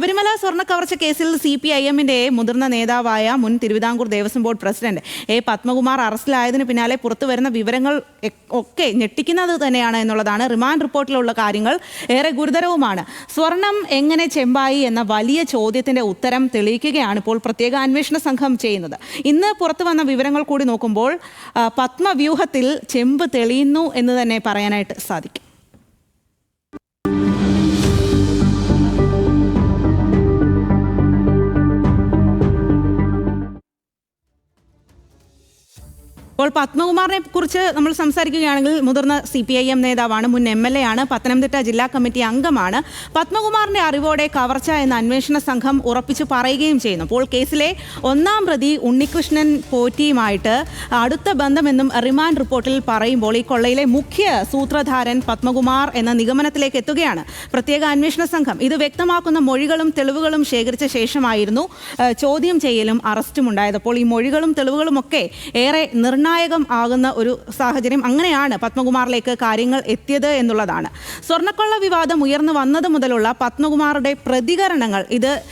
ശബരിമല സ്വർണ കവർച്ച കേസിൽ സി പി ഐ എമ്മിന്റെ മുതിർന്ന നേതാവായ മുൻ Travancore Devaswom board president A Padmakumar അറസ്റ്റിലായതിനു പിന്നാലെ പുറത്തു വരുന്ന വിവരങ്ങൾ ഒക്കെ ഞെട്ടിക്കുന്നത് തന്നെയാണ് എന്നുള്ളതാണ്. റിമാൻഡ് റിപ്പോർട്ടിലുള്ള കാര്യങ്ങൾ ഏറെ ഗുരുതരവുമാണ്. സ്വർണം എങ്ങനെ ചെമ്പായി എന്ന വലിയ ചോദ്യത്തിന്റെ ഉത്തരം തെളിയിക്കുകയാണ് ഇപ്പോൾ പ്രത്യേക അന്വേഷണ സംഘം ചെയ്യുന്നത്. ഇന്ന് പുറത്തു വന്ന വിവരങ്ങൾ കൂടി നോക്കുമ്പോൾ പത്മവ്യൂഹത്തിൽ ചെമ്പ് തെളിയുന്നു എന്ന് തന്നെ പറയാനായിട്ട് സാധിക്കും. ഇപ്പോൾ പത്മകുമാറിനെ കുറിച്ച് നമ്മൾ സംസാരിക്കുകയാണെങ്കിൽ മുതിർന്ന സി പി ഐ എം നേതാവാണ് മുൻ എം എൽ എ ആണ് പത്തനംതിട്ട ജില്ലാ കമ്മിറ്റി അംഗമാണ്. പത്മകുമാറിന്റെ അറിവോടെ കവർച്ച എന്ന അന്വേഷണ സംഘം ഉറപ്പിച്ചു പറയുകയും ചെയ്യുന്നു. അപ്പോൾ കേസിലെ ഒന്നാം പ്രതി ഉണ്ണികൃഷ്ണൻ പോറ്റിയുമായിട്ട് അടുത്ത ബന്ധമെന്നും റിമാൻഡ് റിപ്പോർട്ടിൽ പറയുമ്പോൾ ഈ കൊള്ളയിലെ മുഖ്യ സൂത്രധാരൻ പത്മകുമാർ എന്ന നിഗമനത്തിലേക്ക് എത്തുകയാണ്. പ്രത്യേക അന്വേഷണ സംഘം. ഇത് വ്യക്തമാക്കുന്ന മൊഴികളും തെളിവുകളും ശേഖരിച്ച ശേഷമായിരുന്നു ചോദ്യം ചെയ്യലും അറസ്റ്റും ഉണ്ടായത് അപ്പോൾ ഈ മൊഴികളും തെളിവുകളും ഒക്കെ ഏറെ നിർണായകം ആകുന്ന ഒരു സാഹചര്യം അങ്ങനെയാണ് പത്മകുമാറിലേക്ക് കാര്യങ്ങൾ എത്തിയത് എന്നുള്ളതാണ്. സ്വർണക്കൊള്ള വിവാദം ഉയർന്നു വന്നത് മുതലുള്ള പത്മകുമാറുടെ പ്രതികരണങ്ങൾ ഇത്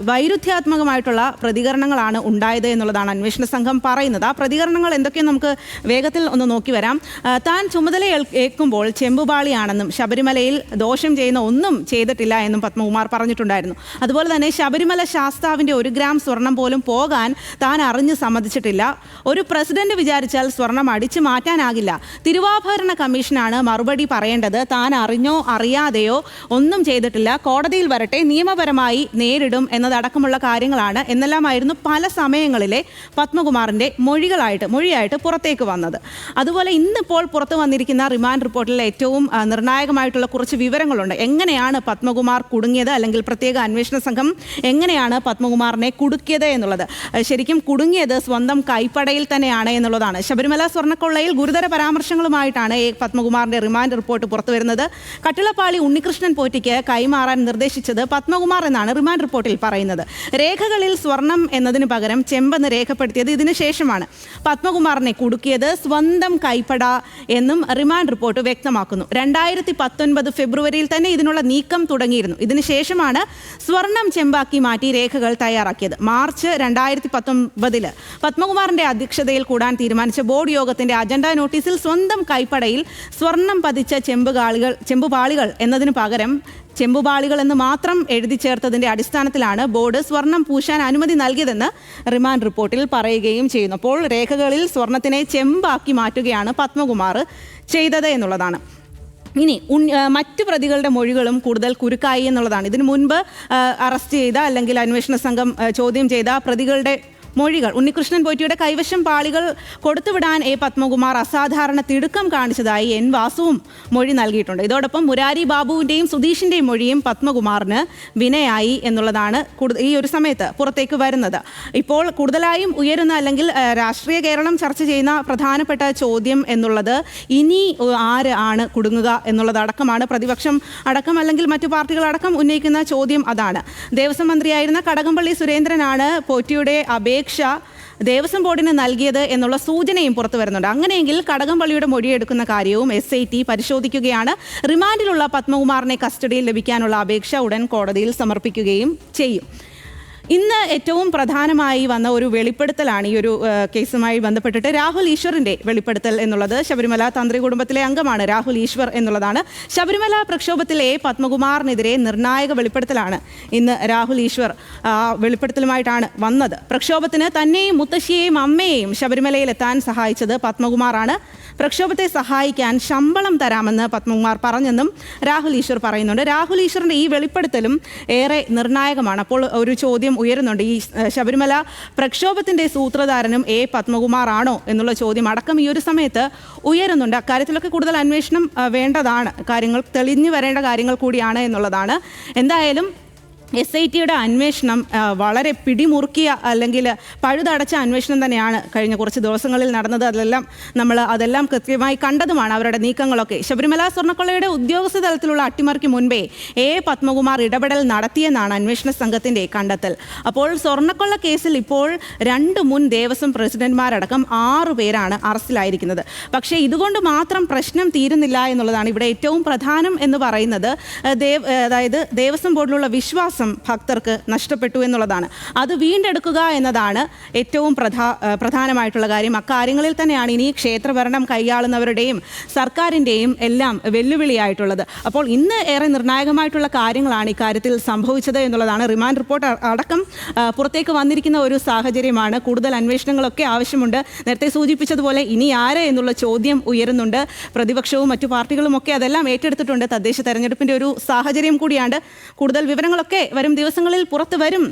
വൈരുദ്ധ്യാത്മകമായിട്ടുള്ള പ്രതികരണങ്ങളാണ് ഉണ്ടായത് എന്നുള്ളതാണ് അന്വേഷണ സംഘം പറയുന്നത്. ആ പ്രതികരണങ്ങൾ എന്തൊക്കെയും നമുക്ക് വേഗത്തിൽ ഒന്ന് നോക്കി വരാം. താൻ ചുമതല ഏൽ- ഏൽക്കുമ്പോൾ ചെമ്പുപാളിയാണെന്നും ശബരിമലയിൽ ദോഷം ചെയ്യുന്ന ഒന്നും ചെയ്തിട്ടില്ല എന്നും പത്മകുമാർ പറഞ്ഞിട്ടുണ്ടായിരുന്നു. അതുപോലെ തന്നെ ശബരിമല ശാസ്താവിന്റെ ഒരു ഗ്രാം സ്വർണം പോലും പോകാൻ താൻ അറിഞ്ഞ് സമ്മതിച്ചിട്ടില്ല. ഒരു പ്രസിഡന്റ് വിചാരിച്ചാൽ സ്വർണം അടിച്ചു മാറ്റാനാകില്ല. തിരുവാഭരണ കമ്മീഷനാണ് മറുപടി പറയേണ്ടത്. താൻ അറിഞ്ഞോ അറിയാതെയോ ഒന്നും ചെയ്തിട്ടില്ല. കോടതിയിൽ വരട്ടെ നിയമപരമായി നേരിടും എന്നതടക്കമുള്ള കാര്യങ്ങളാണ് എന്നെല്ലാമായിരുന്നു പല സമയങ്ങളിലെ പത്മകുമാറിന്റെ മൊഴികളായിട്ട് മൊഴിയായിട്ട് പുറത്തേക്ക് വന്നത്. അതുപോലെ ഇന്നിപ്പോൾ പുറത്തു വന്നിരിക്കുന്ന റിമാൻഡ് റിപ്പോർട്ടിലെ ഏറ്റവും നിർണായകമായിട്ടുള്ള കുറച്ച് വിവരങ്ങളുണ്ട്. എങ്ങനെയാണ് പത്മകുമാർ കുടുങ്ങിയത്? അല്ലെങ്കിൽ പ്രത്യേക അന്വേഷണ സംഘം എങ്ങനെയാണ് പത്മകുമാറിനെ കുടുക്കിയത് എന്നുള്ളത്? ശരിക്കും കുടുങ്ങിയത് സ്വന്തം കൈപ്പടയിൽ തന്നെയാണ് എന്നുള്ളതാണ്. ശബരിമല സ്വർണക്കൊള്ളയിൽ ഗുരുതര പരാമർശങ്ങളുമായിട്ടാണ് എ പത്മകുമാറിന്റെ റിമാൻഡ് റിപ്പോർട്ട് പുറത്തുവരുന്നത്. കട്ടിളപ്പാളി ഉണ്ണികൃഷ്ണൻ പോറ്റിക്ക് കൈമാറാൻ നിർദ്ദേശിച്ചത് പത്മകുമാർ എന്നാണ് റിമാൻഡ് റിപ്പോർട്ടിൽ പറയുന്നത്. രേഖകളിൽ സ്വർണം എന്നതിന് പകരം ചെമ്പെന്ന് രേഖപ്പെടുത്തിയത് ഇതിനു ശേഷമാണ്. പത്മകുമാറിനെ കുടുക്കിയത് സ്വന്തം കൈപ്പട എന്നും റിമാൻഡ് റിപ്പോർട്ട് വ്യക്തമാക്കുന്നു. രണ്ടായിരത്തി പത്തൊൻപത് ഫെബ്രുവരിയിൽ തന്നെ ഇതിനുള്ള നീക്കം തുടങ്ങിയിരുന്നു. ഇതിനുശേഷമാണ് സ്വർണം ചെമ്പാക്കി മാറ്റി രേഖകൾ തയ്യാറാക്കിയത്. മാർച്ച് രണ്ടായിരത്തി പത്തൊമ്പതിൽ പത്മകുമാറിന്റെ അധ്യക്ഷതയിൽ കൂടാൻ തീരുമാനിച്ച ബോർഡ് യോഗത്തിന്റെ അജണ്ട നോട്ടീസിൽ സ്വന്തം കൈപ്പടയിൽ സ്വർണം പതിച്ച ചെമ്പുകാളികൾ ചെമ്പുപാളികൾ എന്നതിന് പകരം ചെമ്പുപാളികൾ എന്ന് മാത്രം എഴുതി ചേർത്തതിന്റെ അടിസ്ഥാനത്തിലാണ് ബോർഡ് സ്വർണം പൂശാൻ അനുമതി നൽകിയതെന്ന് റിമാൻഡ് റിപ്പോർട്ടിൽ പറയുകയും ചെയ്യുന്നു. അപ്പോൾ രേഖകളിൽ സ്വർണത്തിനെ ചെമ്പാക്കി മാറ്റുകയാണ് പത്മകുമാർ ചെയ്തത് എന്നുള്ളതാണ്. ഇനി മറ്റു പ്രതികളുടെ മൊഴികളും കൂടുതൽ കുരുക്കായി എന്നുള്ളതാണ്. ഇതിനു മുൻപ് അറസ്റ്റ് ചെയ്ത അല്ലെങ്കിൽ അന്വേഷണ സംഘം ചോദ്യം ചെയ്ത പ്രതികളുടെ മൊഴികൾ. ഉണ്ണികൃഷ്ണൻ പോറ്റിയുടെ കൈവശം പാളികൾ കൊടുത്തുവിടാൻ എ പത്മകുമാർ അസാധാരണ തിടുക്കം കാണിച്ചതായി എൻ വാസുവും മൊഴി നൽകിയിട്ടുണ്ട്. ഇതോടൊപ്പം മുരാരി ബാബുവിന്റെയും സുധീഷിന്റെയും മൊഴിയും പത്മകുമാറിന് വിനയായി എന്നുള്ളതാണ് ഈ ഒരു സമയത്ത് പുറത്തേക്ക് വരുന്നത്. ഇപ്പോൾ കൂടുതലായും ഉയരുന്ന അല്ലെങ്കിൽ രാഷ്ട്രീയ കേരളം ചർച്ച ചെയ്യുന്ന പ്രധാനപ്പെട്ട ചോദ്യം എന്നുള്ളത് ഇനി ആര് ആണ് കുടുങ്ങുക എന്നുള്ളതടക്കമാണ്. പ്രതിപക്ഷം അടക്കം അല്ലെങ്കിൽ മറ്റു പാർട്ടികളടക്കം ഉന്നയിക്കുന്ന ചോദ്യം അതാണ്. ദേവസ്വം മന്ത്രിയായിരുന്ന കടകംപള്ളി സുരേന്ദ്രനാണ് പോറ്റിയുടെ അപേക്ഷ ദേവസ്വം ബോർഡിന് നൽകിയത് എന്നുള്ള സൂചനയും പുറത്തു വരുന്നുണ്ട്. അങ്ങനെയെങ്കിൽ കടകംപള്ളിയുടെ മൊഴിയെടുക്കുന്ന കാര്യവും എസ് ഐ ടി പരിശോധിക്കുകയാണ്. റിമാൻഡിലുള്ള പത്മകുമാറിനെ കസ്റ്റഡിയിൽ ലഭിക്കാനുള്ള അപേക്ഷ ഉടൻ കോടതിയിൽ സമർപ്പിക്കുകയും ചെയ്യും. ഇന്ന് ഏറ്റവും പ്രധാനമായി വന്ന ഒരു വെളിപ്പെടുത്തലാണ് ഈ ഒരു കേസുമായി ബന്ധപ്പെട്ടിട്ട് രാഹുൽ ഈശ്വറിന്റെ വെളിപ്പെടുത്തൽ എന്നുള്ളത്. ശബരിമല തന്ത്രി കുടുംബത്തിലെ അംഗമാണ് രാഹുൽ ഈശ്വർ എന്നുള്ളതാണ്. ശബരിമല പ്രക്ഷോഭത്തിലെ പത്മകുമാറിനെതിരെ നിർണായക വെളിപ്പെടുത്തലാണ് ഇന്ന് രാഹുൽ ഈശ്വർ വെളിപ്പെടുത്തലുമായിട്ടാണ് വന്നത്. പ്രക്ഷോഭത്തിന് തന്നെയും മുത്തശ്ശിയെയും അമ്മയെയും ശബരിമലയിൽ എത്താൻ സഹായിച്ചത് പത്മകുമാറാണ്. പ്രക്ഷോഭത്തെ സഹായിക്കാൻ ശമ്പളം തരാമെന്ന് പത്മകുമാർ പറഞ്ഞെന്നും രാഹുൽ ഈശ്വർ പറയുന്നുണ്ട്. രാഹുൽ ഈശ്വറിന്റെ ഈ വെളിപ്പെടുത്തലും ഏറെ നിർണായകമാണ്. അപ്പോൾ ഒരു ചോദ്യം ഉയരുന്നുണ്ട്. ഈ ശബരിമല പ്രക്ഷോഭത്തിന്റെ സൂത്രധാരനും എ പത്മകുമാർ ആണോ എന്നുള്ള ചോദ്യം അടക്കം ഈ ഒരു സമയത്ത് ഉയരുന്നുണ്ട്. അക്കാര്യത്തിലൊക്കെ കൂടുതൽ അന്വേഷണം വേണ്ടതാണ്. കാര്യങ്ങൾ തെളിഞ്ഞു വരേണ്ട കാര്യങ്ങൾ കൂടിയാണ് എന്നുള്ളതാണ്. എന്തായാലും എസ് ഐ ടിയുടെ അന്വേഷണം വളരെ പിടിമുറുക്കിയ അല്ലെങ്കിൽ പഴുതടച്ച അന്വേഷണം തന്നെയാണ് കഴിഞ്ഞ കുറച്ച് ദിവസങ്ങളിൽ നടന്നത്. അതെല്ലാം നമ്മൾ അതെല്ലാം കൃത്യമായി കണ്ടതുമാണ് അവരുടെ നീക്കങ്ങളൊക്കെ. ശബരിമല സ്വർണക്കൊള്ളയുടെ ഉദ്യോഗസ്ഥ തലത്തിലുള്ള അട്ടിമറിക്ക് മുൻപേ എ. പത്മകുമാർ ഇടപെടൽ നടത്തിയെന്നാണ് അന്വേഷണ സംഘത്തിന്റെ കണ്ടെത്തൽ. അപ്പോൾ സ്വർണക്കൊള്ള കേസിൽ ഇപ്പോൾ രണ്ട് മുൻ ദേവസ്വം പ്രസിഡന്റ്മാരടക്കം ആറു പേരാണ് അറസ്റ്റിലായിരിക്കുന്നത്. പക്ഷേ ഇതുകൊണ്ട് മാത്രം പ്രശ്നം തീരുന്നില്ല എന്നുള്ളതാണ് ഇവിടെ ഏറ്റവും പ്രധാനം എന്ന് പറയുന്നത്. ദേവ് അതായത് ദേവസ്വം ബോർഡിലുള്ള വിശ്വാസം വിശ്വാസം ഭക്തർക്ക് നഷ്ടപ്പെട്ടു എന്നുള്ളതാണ്. അത് വീണ്ടെടുക്കുക എന്നതാണ് ഏറ്റവും പ്രധാ പ്രധാനമായിട്ടുള്ള കാര്യം. അക്കാര്യങ്ങളിൽ തന്നെയാണ് ഇനി ക്ഷേത്രഭരണം കൈയാളുന്നവരുടെയും സർക്കാരിന്റെയും എല്ലാം വെല്ലുവിളിയായിട്ടുള്ളത്. അപ്പോൾ ഇന്ന് ഏറെ നിർണായകമായിട്ടുള്ള കാര്യങ്ങളാണ് ഇക്കാര്യത്തിൽ സംഭവിച്ചത് എന്നുള്ളതാണ്. റിമാൻഡ് റിപ്പോർട്ട് അടക്കം പുറത്തേക്ക് വന്നിരിക്കുന്ന ഒരു സാഹചര്യമാണ്. കൂടുതൽ അന്വേഷണങ്ങളൊക്കെ ആവശ്യമുണ്ട്. നേരത്തെ സൂചിപ്പിച്ചതുപോലെ ഇനി ആര് എന്നുള്ള ചോദ്യം ഉയരുന്നുണ്ട്. പ്രതിപക്ഷവും മറ്റു പാർട്ടികളും ഒക്കെ അതെല്ലാം ഏറ്റെടുത്തിട്ടുണ്ട്. തദ്ദേശ തെരഞ്ഞെടുപ്പിന്റെ ഒരു സാഹചര്യം കൂടിയാണ്. കൂടുതൽ വിവരങ്ങളൊക്കെ വരും ദിവസങ്ങളിൽ പുറത്തു വരും.